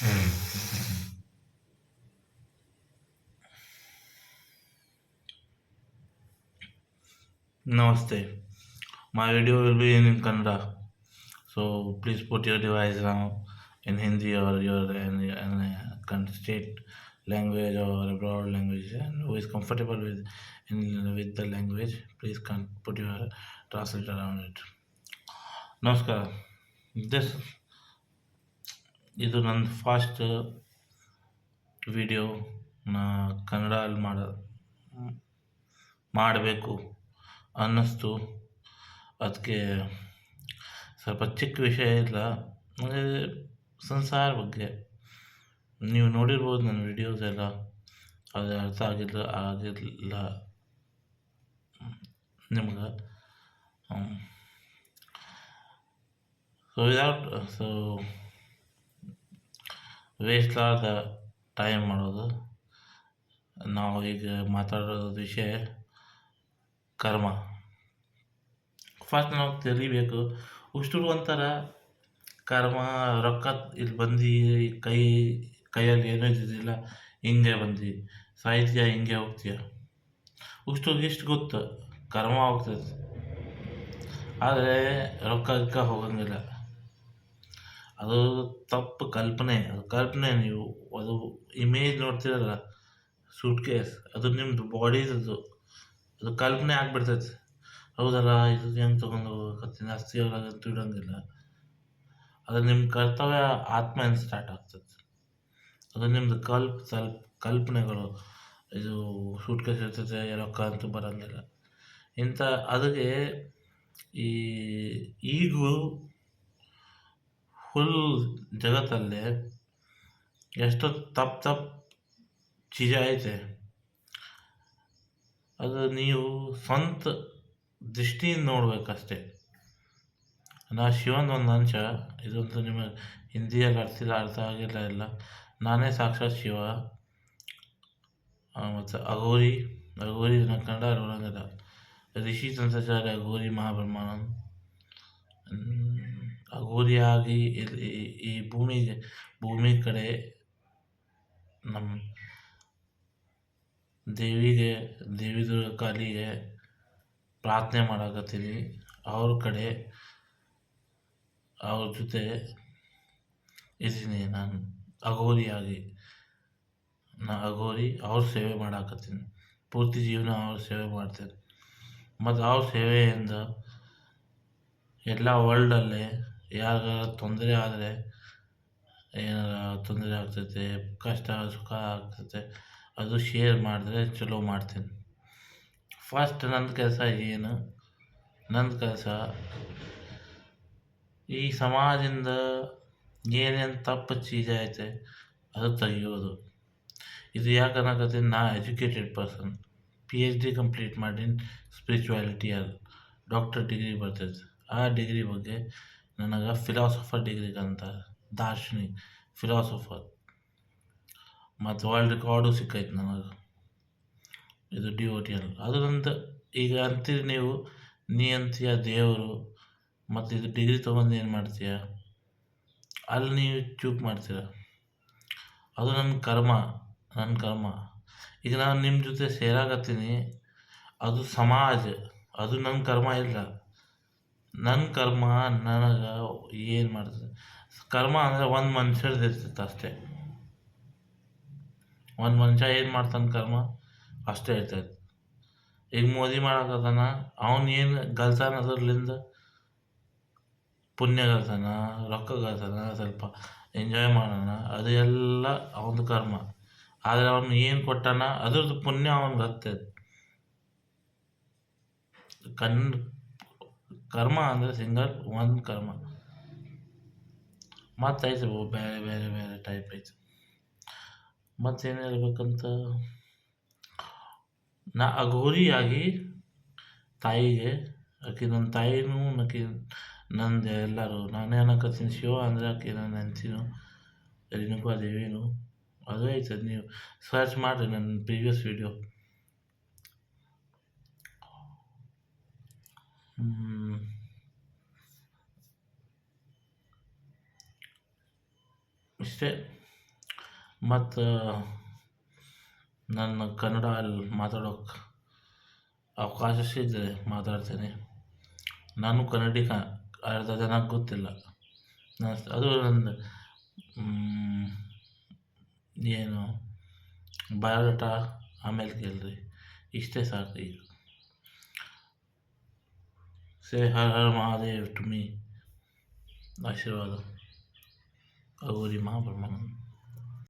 नमस्ते my video will be in Kannada so please put your device now in Hindi or your state language or abroad language is comfortable with in with the language please can put your translate on it नमस्कार this ಇದು ನನ್ನ fast video ನಾ ಕನ್ನಡಲ್ಲಿ ಮಾಡ, ಮಾಡಬೇಕು ಅನ್ನಿಸ್ತು. ಅದಕ್ಕೆ ಸ್ವಲ್ಪ ಚಿಕ್ಕ ವಿಷಯ ಇಲ್ಲ, ಅಂದರೆ ಸಂಸಾರ ಬಗ್ಗೆ. ನೀವು ನೋಡಿರ್ಬೋದು ನನ್ನ ವಿಡಿಯೋಸ್ ಎಲ್ಲ, ಅದು ಅರ್ಥ ಆಗಿಲ್ಲ ಆಗಿರಲಿಲ್ಲ ನಿಮ್ಗೆ ಸೊ ವಿದೌಟ್ ಸೊ ವೇಸ್ಟ್ ಆದ ಟೈಮ್ ಮಾಡೋದು. ನಾವು ಈಗ ಮಾತಾಡೋ ವಿಷಯ ಕರ್ಮ. ಫಸ್ಟ್ ನಾವು ತಿಳಿಬೇಕು ಉಷ್ಟರು ಅಂತಾರ ಕರ್ಮ, ರೊಕ್ಕ ಇಲ್ಲಿ ಬಂದು ಕೈ, ಕೈಯಲ್ಲಿ ಏನೂ ಇದ್ದಿದ್ದಿಲ್ಲ ಹಿಂಗೆ ಬಂದು, ಸಾಹಿತ್ಯ ಹಿಂಗೆ ಹೋಗ್ತೀಯ? ಉಷ್ಟು ಇಷ್ಟು ಗೊತ್ತು, ಕರ್ಮ ಹೋಗ್ತದೆ. ಆದರೆ ರೊಕ್ಕ ಗಿಕ್ಕ ಹೋಗಂಗಿಲ್ಲ. ಅದು ತಪ್ಪು ಕಲ್ಪನೆ. ಅದು ಕಲ್ಪನೆ ನೀವು, ಅದು ಇಮೇಜ್ ನೋಡ್ತೀರಲ್ಲ ಸೂಟ್ ಕೇಸ್ ಅದು ನಿಮ್ಮದು ಬಾಡಿದು ಅದು ಕಲ್ಪನೆ ಆಗಿಬಿಡ್ತೈತೆ. ಹೌದಲ್ಲ, ಇದು ಹೆಂಗೆ ತೊಗೊಂಡು ಹೋಗಕತ್ತೀನಿ ಅಸ್ತಿ ಅಂತ ಇಡೋಂಗಿಲ್ಲ. ಅದು ನಿಮ್ಮ ಕರ್ತವ್ಯ ಆತ್ಮ ಏನು ಸ್ಟಾರ್ಟ್ ಆಗ್ತದೆ ಅದು ನಿಮ್ಮದು ಕಲ್ಪ ಸ್ವಲ್ಪ ಕಲ್ಪನೆಗಳು. ಇದು ಸೂಟ್ ಕೇಸ್ ಇರ್ತೈತೆ, ರೊಕ್ಕ ಅಂತೂ ಬರೋಂಗಿಲ್ಲ. ಇಂಥ, ಅದಕ್ಕೆ ಈ ಈಗೂ ಫುಲ್ ಜಗತ್ತಲ್ಲಿ ಎಷ್ಟೋ ತಪ್ಪು ತಪ್ಪು ಚೀಜ ಐತೆ. ಅದು ನೀವು ಸ್ವಂತ ದೃಷ್ಟಿಯಿಂದ ನೋಡ್ಬೇಕಷ್ಟೆ. ನಾ ಶಿವನ ಒಂದು ಅಂಶ, ಇದಂತೂ ನಿಮಗೆ ಹಿಂದಿಯಲ್ಲಿ ಅರ್ಥಿಲ್ಲ ಅರ್ಥ ಆಗಿಲ್ಲ ಇಲ್ಲ ನಾನೇ ಸಾಕ್ಷಾತ್ ಶಿವ. ಮತ್ತು ಅಘೋರಿ ಅಘೋರಿ ನನ್ನ ಕನ್ನಡ ಬರೋಂಗಿಲ್ಲ ಋಷಿ ತಂತ್ರಾಚಾರ್ಯ ಅಘೋರಿ ಮಹಾಬ್ರಹ್ಮಾನಂದ್. ಅಘೋರಿಯಾಗಿ ಈ ಭೂಮಿಗೆ ಭೂಮಿ ಕಡೆ ನಮ್ಮ ದೇವಿಗೆ ದೇವಿ ಕಾಲಿಗೆ ಪ್ರಾರ್ಥನೆ ಮಾಡಕತ್ತೀನಿ. ಅವ್ರ ಕಡೆ ಅವ್ರ ಜೊತೆ ಇದ್ದೀನಿ ನಾನು. ಅಘೋರಿಯಾಗಿ ನಾ ಅಘೋರಿ ಅವ್ರ ಸೇವೆ ಮಾಡಾಕತ್ತೀನಿ. ಪೂರ್ತಿ ಜೀವನ ಅವ್ರ ಸೇವೆ ಮಾಡ್ತೇನೆ. ಮತ್ತು ಅವ್ರ ಸೇವೆಯಿಂದ ಎಲ್ಲ ವರ್ಲ್ಡಲ್ಲಿ ಯಾರಿಗಾರ ತೊಂದರೆ ಆದರೆ ಏನಾರ ತೊಂದರೆ ಆಗ್ತೈತೆ, ಕಷ್ಟ, ಸುಖ ಆಗ್ತೈತೆ, ಅದು ಶೇರ್ ಮಾಡಿದ್ರೆ ಚಲೋ ಮಾಡ್ತೀನಿ. ಫಸ್ಟ್ ನನ್ನ ಕೆಲಸ ಏನು? ನನ್ನ ಕೆಲಸ, ಈ ಸಮಾಜದಿಂದ ಏನೇನು ತಪ್ಪು ಚೀಜ್ ಐತೆ, ಅದು ತೆಗಿಯೋದು. ಇದು ಯಾಕೆ ನಾ educated person P H D complete ಮಾಡೀನಿ ಅದು. ಡಾಕ್ಟರ್ ಡಿಗ್ರಿ ಬರ್ತೈತೆ. ಆ ಡಿಗ್ರಿ ಬಗ್ಗೆ ನನಗೆ ಫಿಲಾಸಫರ್ ಡಿಗ್ರಿ ಅಂತ ದಾರ್ಶನಿ ಫಿಲಾಸಫರ್ ಮತ್ತು ವರ್ಲ್ಡ್ ರೆಕಾರ್ಡು ಸಿಕ್ಕೈತೆ ನನಗೆ. ಇದು ಡಿ ಒ ಟಿ ಎಲ್ ಅದರಂತ ಈಗ ಅಂತೀರಿ ನೀವು, ನೀ ಅಂತೀಯ ದೇವರು, ಮತ್ತು ಇದು ಡಿಗ್ರಿ ತೊಗೊಂಡು ಏನು ಮಾಡ್ತೀಯ? ಅಲ್ಲಿ ನೀವು ಚೂಪ್ ಮಾಡ್ತೀರ. ಅದು ನನ್ನ ಕರ್ಮ ನನ್ನ ಕರ್ಮ. ಈಗ ನಾನು ನಿಮ್ಮ ಜೊತೆ ಸೇರಾಕತ್ತೀನಿ. ಅದು ಸಮಾಜ, ಅದು ನನ್ನ ಕರ್ಮ ಇಲ್ಲ. ನನ್ನ ಕರ್ಮ ನನಗೆ ಏನು ಮಾಡ್ತದೆ? ಕರ್ಮ ಅಂದರೆ ಒಂದು ಮನುಷ್ಯರ್ದು ಇರ್ತೈತೆ ಅಷ್ಟೇ. ಒಂದು ಮನುಷ್ಯ ಏನು ಮಾಡ್ತಾನೆ ಕರ್ಮ? ಅಷ್ಟೇ ಇರ್ತೈತೆ. ಈಗ ಮೋದಿ ಮಾಡಕತ್ತಾನ, ಅವನು ಏನು ಗಲ್ತಾನ ಅದ್ರಲ್ಲಿಂದ? ಪುಣ್ಯ ಗಲ್ತಾನ, ರೊಕ್ಕ ಗಲ್ತಾನ, ಸ್ವಲ್ಪ ಎಂಜಾಯ್ ಮಾಡೋಣ, ಅದು ಎಲ್ಲ ಅವನದು ಕರ್ಮ. ಆದರೆ ಅವನು ಏನು ಕೊಟ್ಟಾನ, ಅದ್ರದ್ದು ಪುಣ್ಯ ಅವನಿಗೆ ಹತ್ತೈತೆ ಕಣ್ ಕರ್ಮ ಅಂದರೆ ಸಿಂಗಲ್ ಒಂದು ಕರ್ಮ. ಮತ್ತು ಐತೆ ಬೇರೆ ಬೇರೆ ಬೇರೆ ಟೈಪ್ ಐತೆ. ಮತ್ತೇನು ಹೇಳ್ಬೇಕಂತ? ನಾ ಅಘೋರಿಯಾಗಿ ತಾಯಿಗೆ, ಆಕೆ ನನ್ನ ತಾಯಿನೂ, ಆಕೆ ನಂದು ಎಲ್ಲರೂ, ನಾನೇ ಅನ್ನಕತ್ತೀನಿ ಶಿವ ಅಂದರೆ ಆಕೆ ನನ್ನ ನೆನ್ಸಿನೂ ರೇಣುಕಾ ದೇವಿನೂ ಅದು ಐತೆ, ನೀವು ಸರ್ಚ್ ಮಾಡಿರಿ ನನ್ನ ಪ್ರೀವಿಯಸ್ ವಿಡಿಯೋ ಇಷ್ಟೇ. ಮತ್ತು ನನ್ನ ಕನ್ನಡ ಅಲ್ಲಿ ಮಾತಾಡೋಕೆ ಅವಕಾಶ ಸಿಕ್ಕರೆ ಮಾತಾಡ್ತೇನೆ. ನಾನು ಕನ್ನಡಿಗ ಅರ್ಧ ಜನ ಗೊತ್ತಿಲ್ಲ. ನಾನು ಅದು ನನ್ನ ಏನು ಬಯೋಡಾಟಾ ಆಮೇಲೆ ಕೇಳಿರಿ. ಇಷ್ಟೇ ಸಾಕು ಈಗ. সে হর হর মহাদেব তুমি আশীর্বাদ গৌরী মহাপ্রমানন্দ।